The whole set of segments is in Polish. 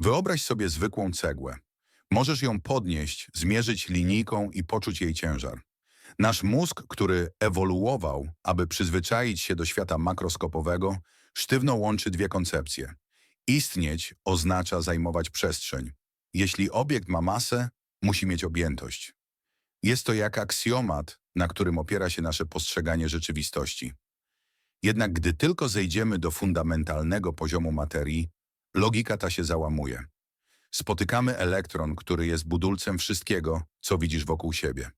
Wyobraź sobie zwykłą cegłę. Możesz ją podnieść, zmierzyć linijką i poczuć jej ciężar. Nasz mózg, który ewoluował, aby przyzwyczaić się do świata makroskopowego, sztywno łączy dwie koncepcje. Istnieć oznacza zajmować przestrzeń. Jeśli obiekt ma masę, musi mieć objętość. Jest to jak aksjomat, na którym opiera się nasze postrzeganie rzeczywistości. Jednak gdy tylko zejdziemy do fundamentalnego poziomu materii, logika ta się załamuje. Spotykamy elektron, który jest budulcem wszystkiego, co widzisz wokół siebie.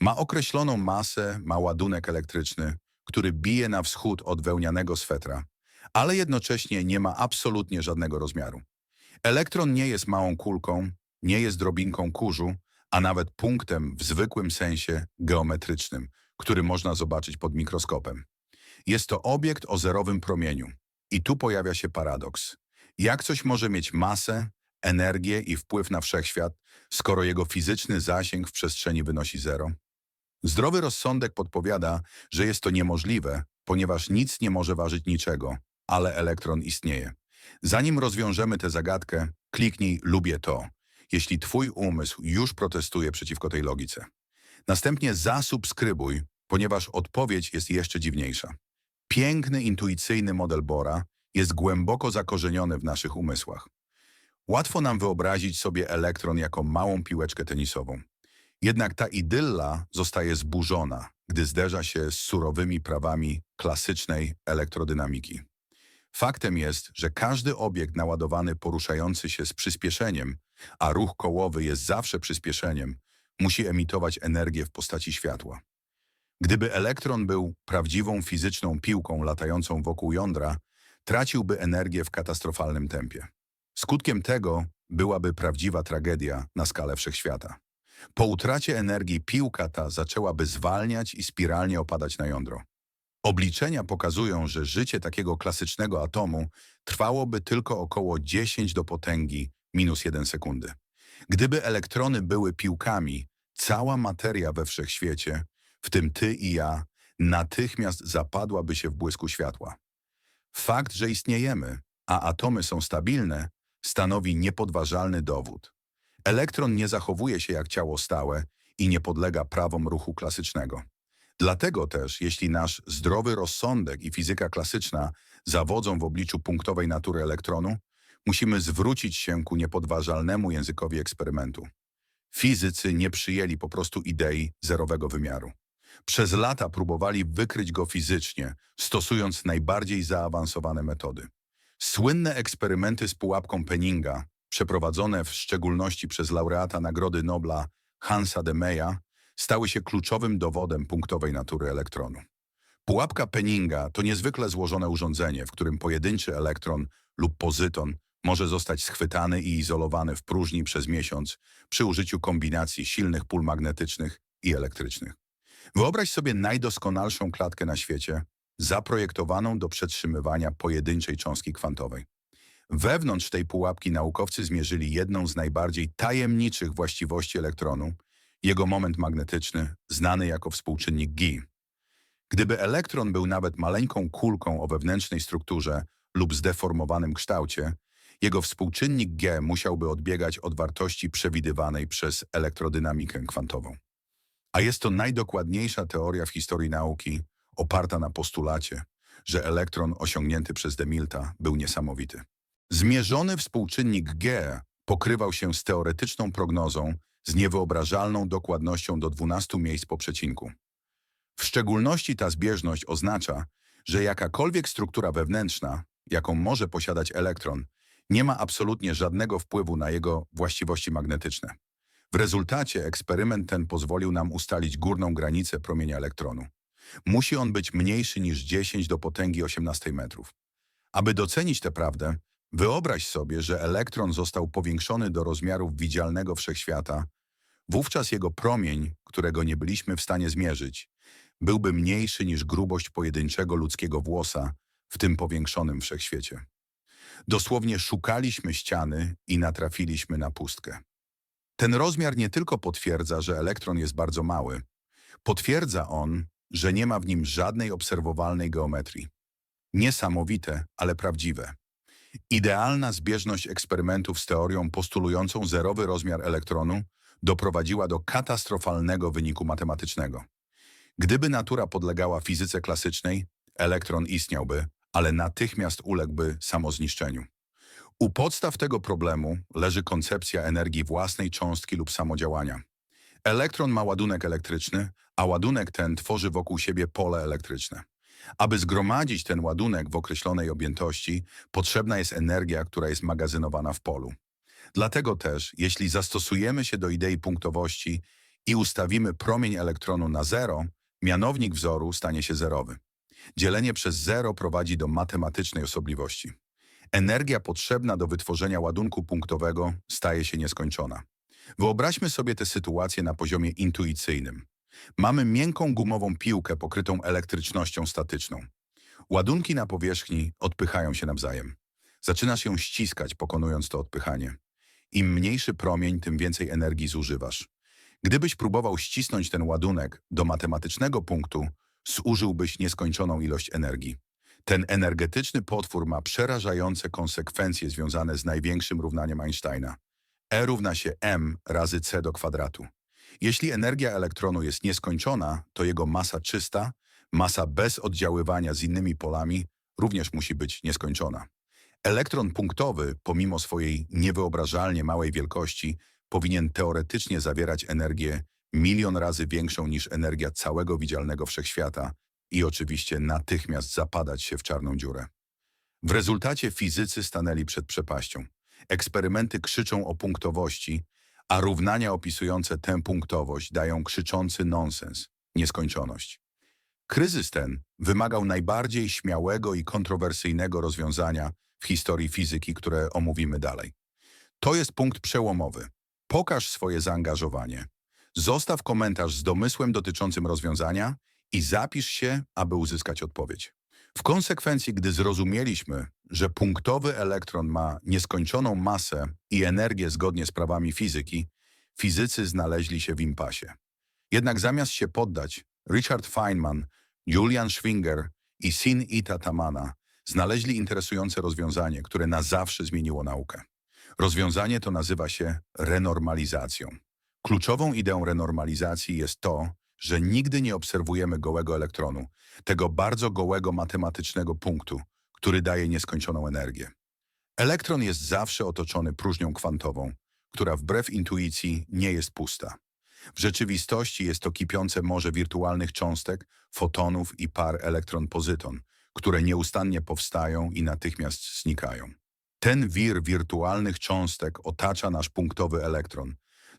Ma określoną masę, ma ładunek elektryczny, który bije na wschód od wełnianego swetra, ale jednocześnie nie ma absolutnie żadnego rozmiaru. Elektron nie jest małą kulką, nie jest drobinką kurzu, a nawet punktem w zwykłym sensie geometrycznym, który można zobaczyć pod mikroskopem. Jest to obiekt o zerowym promieniu. I tu pojawia się paradoks. Jak coś może mieć masę, energię i wpływ na wszechświat, skoro jego fizyczny zasięg w przestrzeni wynosi zero? Zdrowy rozsądek podpowiada, że jest to niemożliwe, ponieważ nic nie może ważyć niczego, ale elektron istnieje. Zanim rozwiążemy tę zagadkę, kliknij lubię to, jeśli twój umysł już protestuje przeciwko tej logice. Następnie zasubskrybuj, ponieważ odpowiedź jest jeszcze dziwniejsza. Piękny, intuicyjny model Bora jest głęboko zakorzeniony w naszych umysłach. Łatwo nam wyobrazić sobie elektron jako małą piłeczkę tenisową. Jednak ta idylla zostaje zburzona, gdy zderza się z surowymi prawami klasycznej elektrodynamiki. Faktem jest, że każdy obiekt naładowany poruszający się z przyspieszeniem, a ruch kołowy jest zawsze przyspieszeniem, musi emitować energię w postaci światła. Gdyby elektron był prawdziwą fizyczną piłką latającą wokół jądra, traciłby energię w katastrofalnym tempie. Skutkiem tego byłaby prawdziwa tragedia na skalę wszechświata. Po utracie energii piłka ta zaczęłaby zwalniać i spiralnie opadać na jądro. Obliczenia pokazują, że życie takiego klasycznego atomu trwałoby tylko około 10 do potęgi minus 1 sekundy. Gdyby elektrony były piłkami, cała materia we wszechświecie, w tym ty i ja, natychmiast zapadłaby się w błysku światła. Fakt, że istniejemy, a atomy są stabilne, stanowi niepodważalny dowód. Elektron nie zachowuje się jak ciało stałe i nie podlega prawom ruchu klasycznego. Dlatego też, jeśli nasz zdrowy rozsądek i fizyka klasyczna zawodzą w obliczu punktowej natury elektronu, musimy zwrócić się ku niepodważalnemu językowi eksperymentu. Fizycy nie przyjęli po prostu idei zerowego wymiaru. Przez lata próbowali wykryć go fizycznie, stosując najbardziej zaawansowane metody. Słynne eksperymenty z pułapką Penninga, przeprowadzone w szczególności przez laureata Nagrody Nobla Hansa de Meya, stały się kluczowym dowodem punktowej natury elektronu. Pułapka Penninga to niezwykle złożone urządzenie, w którym pojedynczy elektron lub pozyton może zostać schwytany i izolowany w próżni przez miesiąc przy użyciu kombinacji silnych pól magnetycznych i elektrycznych. Wyobraź sobie najdoskonalszą klatkę na świecie, zaprojektowaną do przetrzymywania pojedynczej cząstki kwantowej. Wewnątrz tej pułapki naukowcy zmierzyli jedną z najbardziej tajemniczych właściwości elektronu, jego moment magnetyczny, znany jako współczynnik G. Gdyby elektron był nawet maleńką kulką o wewnętrznej strukturze lub zdeformowanym kształcie, jego współczynnik G musiałby odbiegać od wartości przewidywanej przez elektrodynamikę kwantową. A jest to najdokładniejsza teoria w historii nauki, oparta na postulacie, że elektron osiągnięty przez Demilta był niesamowity. Zmierzony współczynnik G pokrywał się z teoretyczną prognozą z niewyobrażalną dokładnością do 12 miejsc po przecinku. W szczególności ta zbieżność oznacza, że jakakolwiek struktura wewnętrzna, jaką może posiadać elektron, nie ma absolutnie żadnego wpływu na jego właściwości magnetyczne. W rezultacie eksperyment ten pozwolił nam ustalić górną granicę promienia elektronu. Musi on być mniejszy niż 10 do potęgi 18 metrów. Aby docenić tę prawdę, wyobraź sobie, że elektron został powiększony do rozmiarów widzialnego wszechświata, wówczas jego promień, którego nie byliśmy w stanie zmierzyć, byłby mniejszy niż grubość pojedynczego ludzkiego włosa w tym powiększonym wszechświecie. Dosłownie szukaliśmy ściany i natrafiliśmy na pustkę. Ten rozmiar nie tylko potwierdza, że elektron jest bardzo mały, potwierdza on, że nie ma w nim żadnej obserwowalnej geometrii. Niesamowite, ale prawdziwe. Idealna zbieżność eksperymentów z teorią postulującą zerowy rozmiar elektronu doprowadziła do katastrofalnego wyniku matematycznego. Gdyby natura podlegała fizyce klasycznej, elektron istniałby, ale natychmiast uległby samozniszczeniu. U podstaw tego problemu leży koncepcja energii własnej cząstki lub samodziałania. Elektron ma ładunek elektryczny, a ładunek ten tworzy wokół siebie pole elektryczne. Aby zgromadzić ten ładunek w określonej objętości, potrzebna jest energia, która jest magazynowana w polu. Dlatego też, jeśli zastosujemy się do idei punktowości i ustawimy promień elektronu na zero, mianownik wzoru stanie się zerowy. Dzielenie przez zero prowadzi do matematycznej osobliwości. Energia potrzebna do wytworzenia ładunku punktowego staje się nieskończona. Wyobraźmy sobie tę sytuację na poziomie intuicyjnym. Mamy miękką gumową piłkę pokrytą elektrycznością statyczną. Ładunki na powierzchni odpychają się nawzajem. Zaczynasz ją ściskać, pokonując to odpychanie. Im mniejszy promień, tym więcej energii zużywasz. Gdybyś próbował ścisnąć ten ładunek do matematycznego punktu, zużyłbyś nieskończoną ilość energii. Ten energetyczny potwór ma przerażające konsekwencje związane z największym równaniem Einsteina. E równa się m razy c do kwadratu. Jeśli energia elektronu jest nieskończona, to jego masa czysta, masa bez oddziaływania z innymi polami, również musi być nieskończona. Elektron punktowy, pomimo swojej niewyobrażalnie małej wielkości, powinien teoretycznie zawierać energię milion razy większą niż energia całego widzialnego wszechświata i oczywiście natychmiast zapadać się w czarną dziurę. W rezultacie fizycy stanęli przed przepaścią. Eksperymenty krzyczą o punktowości, a równania opisujące tę punktowość dają krzyczący nonsens, nieskończoność. Kryzys ten wymagał najbardziej śmiałego i kontrowersyjnego rozwiązania w historii fizyki, które omówimy dalej. To jest punkt przełomowy. Pokaż swoje zaangażowanie. Zostaw komentarz z domysłem dotyczącym rozwiązania i zapisz się, aby uzyskać odpowiedź. W konsekwencji, gdy zrozumieliśmy, że punktowy elektron ma nieskończoną masę i energię zgodnie z prawami fizyki, fizycy znaleźli się w impasie. Jednak zamiast się poddać, Richard Feynman, Julian Schwinger i Sin Ita Tamana znaleźli interesujące rozwiązanie, które na zawsze zmieniło naukę. Rozwiązanie to nazywa się renormalizacją. Kluczową ideą renormalizacji jest to, że nigdy nie obserwujemy gołego elektronu, tego bardzo gołego matematycznego punktu, który daje nieskończoną energię. Elektron jest zawsze otoczony próżnią kwantową, która wbrew intuicji nie jest pusta. W rzeczywistości jest to kipiące morze wirtualnych cząstek, fotonów i par elektron-pozyton, które nieustannie powstają i natychmiast znikają. Ten wir wirtualnych cząstek otacza nasz punktowy elektron,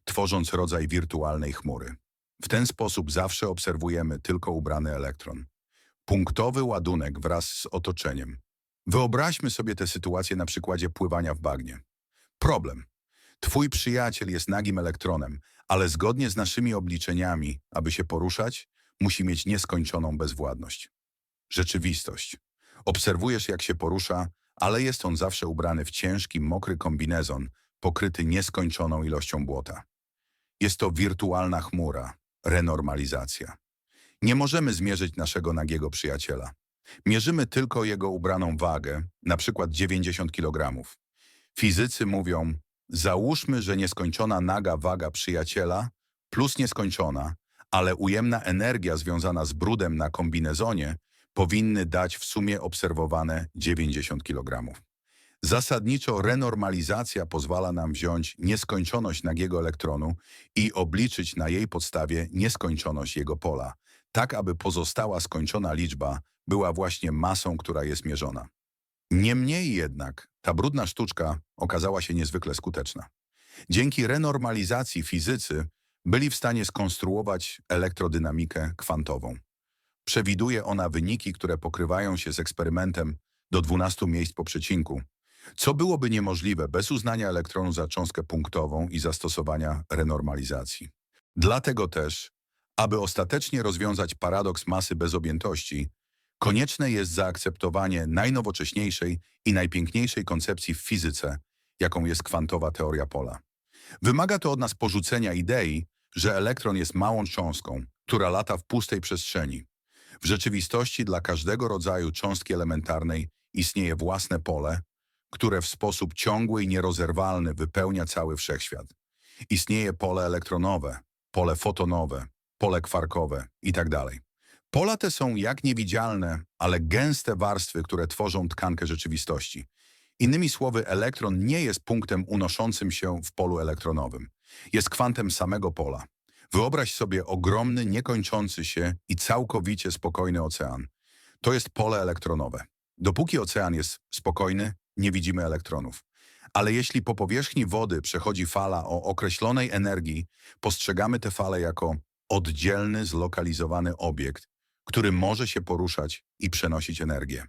tworząc rodzaj wirtualnej chmury. W ten sposób zawsze obserwujemy tylko ubrany elektron. Punktowy ładunek wraz z otoczeniem. Wyobraźmy sobie tę sytuację na przykładzie pływania w bagnie. Problem. Twój przyjaciel jest nagim elektronem, ale zgodnie z naszymi obliczeniami, aby się poruszać, musi mieć nieskończoną bezwładność. Rzeczywistość. Obserwujesz, jak się porusza, ale jest on zawsze ubrany w ciężki, mokry kombinezon, pokryty nieskończoną ilością błota. Jest to wirtualna chmura, renormalizacja. Nie możemy zmierzyć naszego nagiego przyjaciela. Mierzymy tylko jego ubraną wagę, na przykład 90 kg. Fizycy mówią, załóżmy, że nieskończona naga waga przyjaciela plus nieskończona, ale ujemna energia związana z brudem na kombinezonie powinny dać w sumie obserwowane 90 kg. Zasadniczo renormalizacja pozwala nam wziąć nieskończoność nagiego elektronu i obliczyć na jej podstawie nieskończoność jego pola, tak aby pozostała skończona liczba była właśnie masą, która jest mierzona. Niemniej jednak ta brudna sztuczka okazała się niezwykle skuteczna. Dzięki renormalizacji fizycy byli w stanie skonstruować elektrodynamikę kwantową. Przewiduje ona wyniki, które pokrywają się z eksperymentem do 12 miejsc po przecinku, co byłoby niemożliwe bez uznania elektronu za cząstkę punktową i zastosowania renormalizacji. Dlatego też, aby ostatecznie rozwiązać paradoks masy bez objętości, konieczne jest zaakceptowanie najnowocześniejszej i najpiękniejszej koncepcji w fizyce, jaką jest kwantowa teoria pola. Wymaga to od nas porzucenia idei, że elektron jest małą cząstką, która lata w pustej przestrzeni. W rzeczywistości dla każdego rodzaju cząstki elementarnej istnieje własne pole, które w sposób ciągły i nierozerwalny wypełnia cały wszechświat. Istnieje pole elektronowe, pole fotonowe, pole kwarkowe itd. Pola te są jak niewidzialne, ale gęste warstwy, które tworzą tkankę rzeczywistości. Innymi słowy, elektron nie jest punktem unoszącym się w polu elektronowym. Jest kwantem samego pola. Wyobraź sobie ogromny, niekończący się i całkowicie spokojny ocean. To jest pole elektronowe. Dopóki ocean jest spokojny, nie widzimy elektronów. Ale jeśli po powierzchni wody przechodzi fala o określonej energii, postrzegamy tę falę jako oddzielny, zlokalizowany obiekt, który może się poruszać i przenosić energię.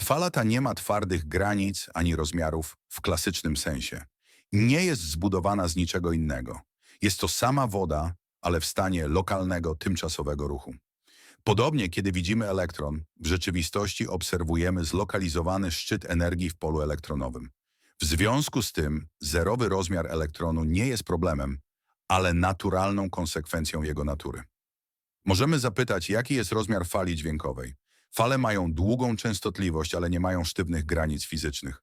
Fala ta nie ma twardych granic ani rozmiarów w klasycznym sensie. Nie jest zbudowana z niczego innego. Jest to sama woda, ale w stanie lokalnego, tymczasowego ruchu. Podobnie, kiedy widzimy elektron, w rzeczywistości obserwujemy zlokalizowany szczyt energii w polu elektronowym. W związku z tym zerowy rozmiar elektronu nie jest problemem, ale naturalną konsekwencją jego natury. Możemy zapytać, jaki jest rozmiar fali dźwiękowej. Fale mają długą częstotliwość, ale nie mają sztywnych granic fizycznych.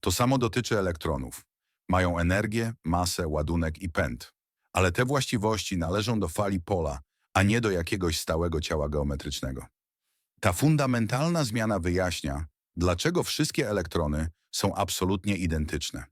To samo dotyczy elektronów. Mają energię, masę, ładunek i pęd. Ale te właściwości należą do fali pola, a nie do jakiegoś stałego ciała geometrycznego. Ta fundamentalna zmiana wyjaśnia, dlaczego wszystkie elektrony są absolutnie identyczne.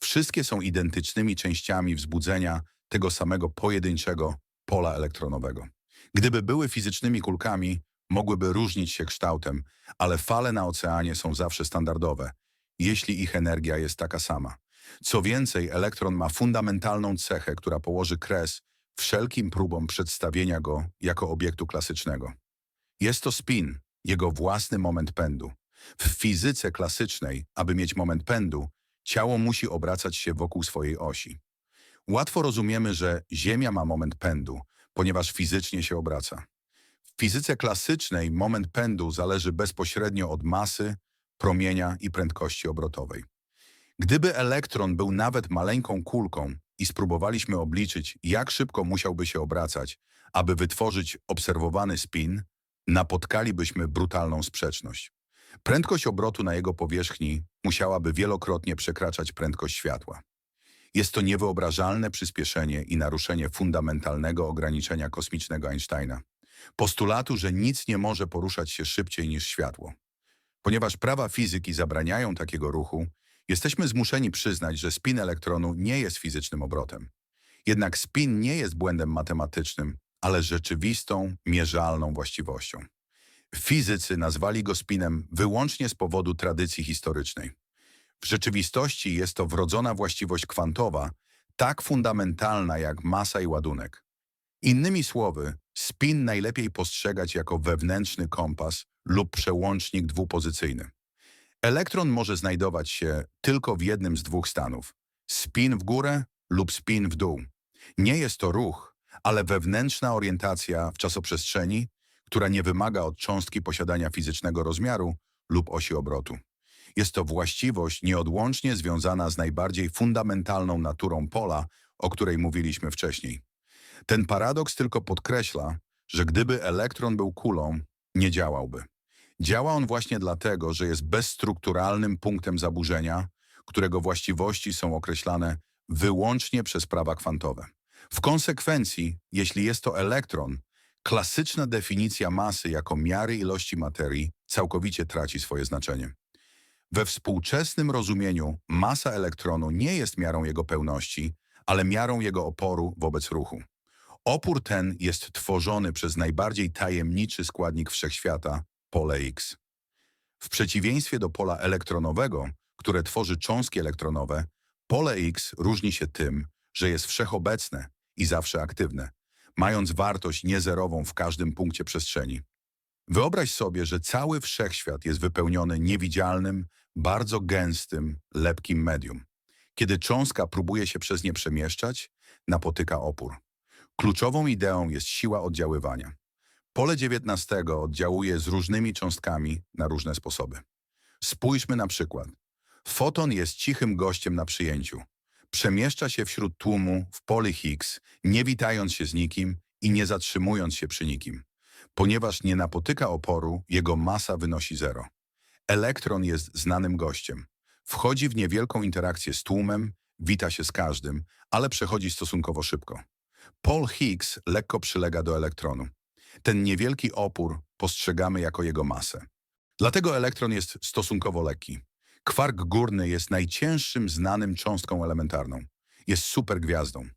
Wszystkie są identycznymi częściami wzbudzenia tego samego pojedynczego pola elektronowego. Gdyby były fizycznymi kulkami, mogłyby różnić się kształtem, ale fale na oceanie są zawsze standardowe, jeśli ich energia jest taka sama. Co więcej, elektron ma fundamentalną cechę, która położy kres wszelkim próbom przedstawienia go jako obiektu klasycznego. Jest to spin, jego własny moment pędu. W fizyce klasycznej, aby mieć moment pędu, ciało musi obracać się wokół swojej osi. Łatwo rozumiemy, że Ziemia ma moment pędu, ponieważ fizycznie się obraca. W fizyce klasycznej moment pędu zależy bezpośrednio od masy, promienia i prędkości obrotowej. Gdyby elektron był nawet maleńką kulką i spróbowaliśmy obliczyć, jak szybko musiałby się obracać, aby wytworzyć obserwowany spin, napotkalibyśmy brutalną sprzeczność. Prędkość obrotu na jego powierzchni musiałaby wielokrotnie przekraczać prędkość światła. Jest to niewyobrażalne przyspieszenie i naruszenie fundamentalnego ograniczenia kosmicznego Einsteina. Postulatu, że nic nie może poruszać się szybciej niż światło. Ponieważ prawa fizyki zabraniają takiego ruchu, jesteśmy zmuszeni przyznać, że spin elektronu nie jest fizycznym obrotem. Jednak spin nie jest błędem matematycznym, ale rzeczywistą, mierzalną właściwością. Fizycy nazwali go spinem wyłącznie z powodu tradycji historycznej. W rzeczywistości jest to wrodzona właściwość kwantowa, tak fundamentalna jak masa i ładunek. Innymi słowy, spin najlepiej postrzegać jako wewnętrzny kompas lub przełącznik dwupozycyjny. Elektron może znajdować się tylko w jednym z dwóch stanów – spin w górę lub spin w dół. Nie jest to ruch, ale wewnętrzna orientacja w czasoprzestrzeni, która nie wymaga od cząstki posiadania fizycznego rozmiaru lub osi obrotu. Jest to właściwość nieodłącznie związana z najbardziej fundamentalną naturą pola, o której mówiliśmy wcześniej. Ten paradoks tylko podkreśla, że gdyby elektron był kulą, nie działałby. Działa on właśnie dlatego, że jest bezstrukturalnym punktem zaburzenia, którego właściwości są określane wyłącznie przez prawa kwantowe. W konsekwencji, jeśli jest to elektron, klasyczna definicja masy jako miary ilości materii całkowicie traci swoje znaczenie. We współczesnym rozumieniu masa elektronu nie jest miarą jego pełności, ale miarą jego oporu wobec ruchu. Opór ten jest tworzony przez najbardziej tajemniczy składnik wszechświata, pole X. W przeciwieństwie do pola elektronowego, które tworzy cząstki elektronowe, pole X różni się tym, że jest wszechobecne i zawsze aktywne, mając wartość niezerową w każdym punkcie przestrzeni. Wyobraź sobie, że cały wszechświat jest wypełniony niewidzialnym, bardzo gęstym, lepkim medium. Kiedy cząstka próbuje się przez nie przemieszczać, napotyka opór. Kluczową ideą jest siła oddziaływania. Pole 19 oddziałuje z różnymi cząstkami na różne sposoby. Spójrzmy na przykład. Foton jest cichym gościem na przyjęciu. Przemieszcza się wśród tłumu w pole Higgs, nie witając się z nikim i nie zatrzymując się przy nikim. Ponieważ nie napotyka oporu, jego masa wynosi zero. Elektron jest znanym gościem. Wchodzi w niewielką interakcję z tłumem, wita się z każdym, ale przechodzi stosunkowo szybko. Paul Higgs lekko przylega do elektronu. Ten niewielki opór postrzegamy jako jego masę. Dlatego elektron jest stosunkowo lekki. Kwark górny jest najcięższym znanym cząstką elementarną. Jest supergwiazdą.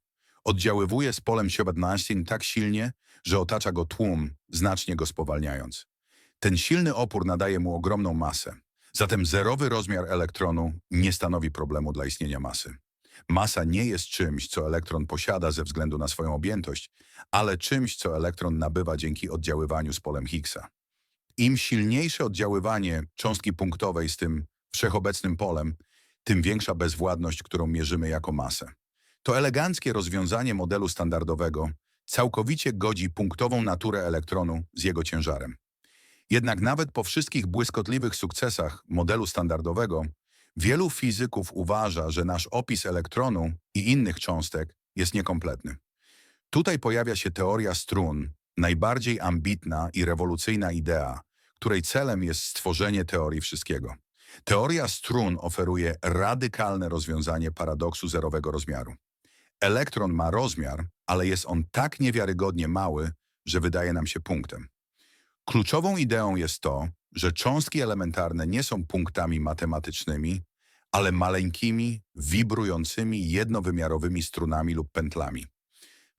Oddziaływuje z polem 17 tak silnie, że otacza go tłum, znacznie go spowalniając. Ten silny opór nadaje mu ogromną masę. Zatem zerowy rozmiar elektronu nie stanowi problemu dla istnienia masy. Masa nie jest czymś, co elektron posiada ze względu na swoją objętość, ale czymś, co elektron nabywa dzięki oddziaływaniu z polem Higgsa. Im silniejsze oddziaływanie cząstki punktowej z tym wszechobecnym polem, tym większa bezwładność, którą mierzymy jako masę. To eleganckie rozwiązanie modelu standardowego całkowicie godzi punktową naturę elektronu z jego ciężarem. Jednak nawet po wszystkich błyskotliwych sukcesach modelu standardowego, wielu fizyków uważa, że nasz opis elektronu i innych cząstek jest niekompletny. Tutaj pojawia się teoria strun, najbardziej ambitna i rewolucyjna idea, której celem jest stworzenie teorii wszystkiego. Teoria strun oferuje radykalne rozwiązanie paradoksu zerowego rozmiaru. Elektron ma rozmiar, ale jest on tak niewiarygodnie mały, że wydaje nam się punktem. Kluczową ideą jest to, że cząstki elementarne nie są punktami matematycznymi, ale maleńkimi, wibrującymi jednowymiarowymi strunami lub pętlami.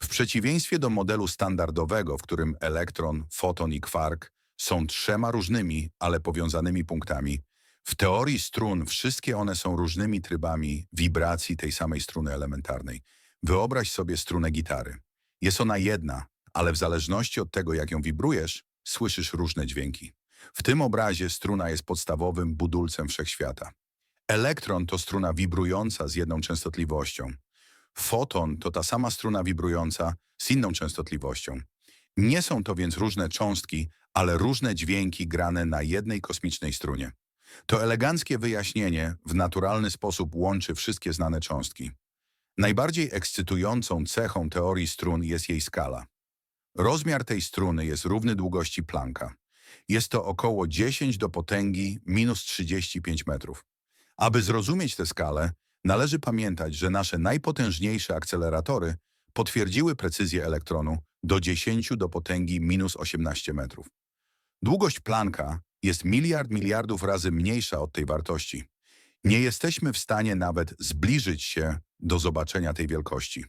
W przeciwieństwie do modelu standardowego, w którym elektron, foton i kwark są trzema różnymi, ale powiązanymi punktami, w teorii strun wszystkie one są różnymi trybami wibracji tej samej struny elementarnej. Wyobraź sobie strunę gitary. Jest ona jedna, ale w zależności od tego, jak ją wibrujesz, słyszysz różne dźwięki. W tym obrazie struna jest podstawowym budulcem wszechświata. Elektron to struna wibrująca z jedną częstotliwością. Foton to ta sama struna wibrująca z inną częstotliwością. Nie są to więc różne cząstki, ale różne dźwięki grane na jednej kosmicznej strunie. To eleganckie wyjaśnienie w naturalny sposób łączy wszystkie znane cząstki. Najbardziej ekscytującą cechą teorii strun jest jej skala. Rozmiar tej struny jest równy długości Plancka. Jest to około 10 do potęgi minus 35 metrów. Aby zrozumieć tę skalę, należy pamiętać, że nasze najpotężniejsze akceleratory potwierdziły precyzję elektronu do 10 do potęgi minus 18 metrów. Długość Plancka jest miliard miliardów razy mniejsza od tej wartości. Nie jesteśmy w stanie nawet zbliżyć się do zobaczenia tej wielkości.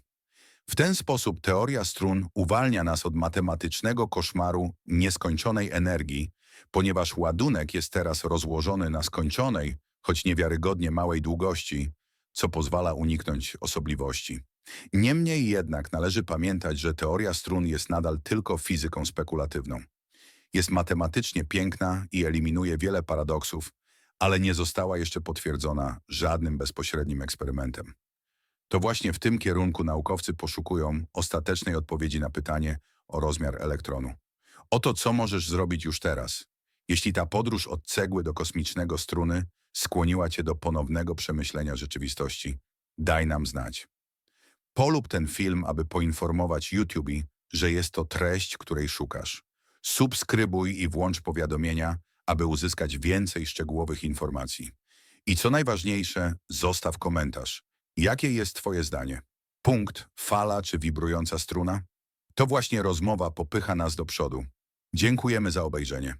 W ten sposób teoria strun uwalnia nas od matematycznego koszmaru nieskończonej energii, ponieważ ładunek jest teraz rozłożony na skończonej, choć niewiarygodnie małej długości, co pozwala uniknąć osobliwości. Niemniej jednak należy pamiętać, że teoria strun jest nadal tylko fizyką spekulatywną. Jest matematycznie piękna i eliminuje wiele paradoksów, ale nie została jeszcze potwierdzona żadnym bezpośrednim eksperymentem. To właśnie w tym kierunku naukowcy poszukują ostatecznej odpowiedzi na pytanie o rozmiar elektronu. Oto co możesz zrobić już teraz, jeśli ta podróż od cegły do kosmicznego struny skłoniła cię do ponownego przemyślenia rzeczywistości. Daj nam znać. Polub ten film, aby poinformować YouTube, że jest to treść, której szukasz. Subskrybuj i włącz powiadomienia, aby uzyskać więcej szczegółowych informacji. I co najważniejsze, zostaw komentarz. Jakie jest Twoje zdanie? Punkt, fala czy wibrująca struna? To właśnie rozmowa popycha nas do przodu. Dziękujemy za obejrzenie.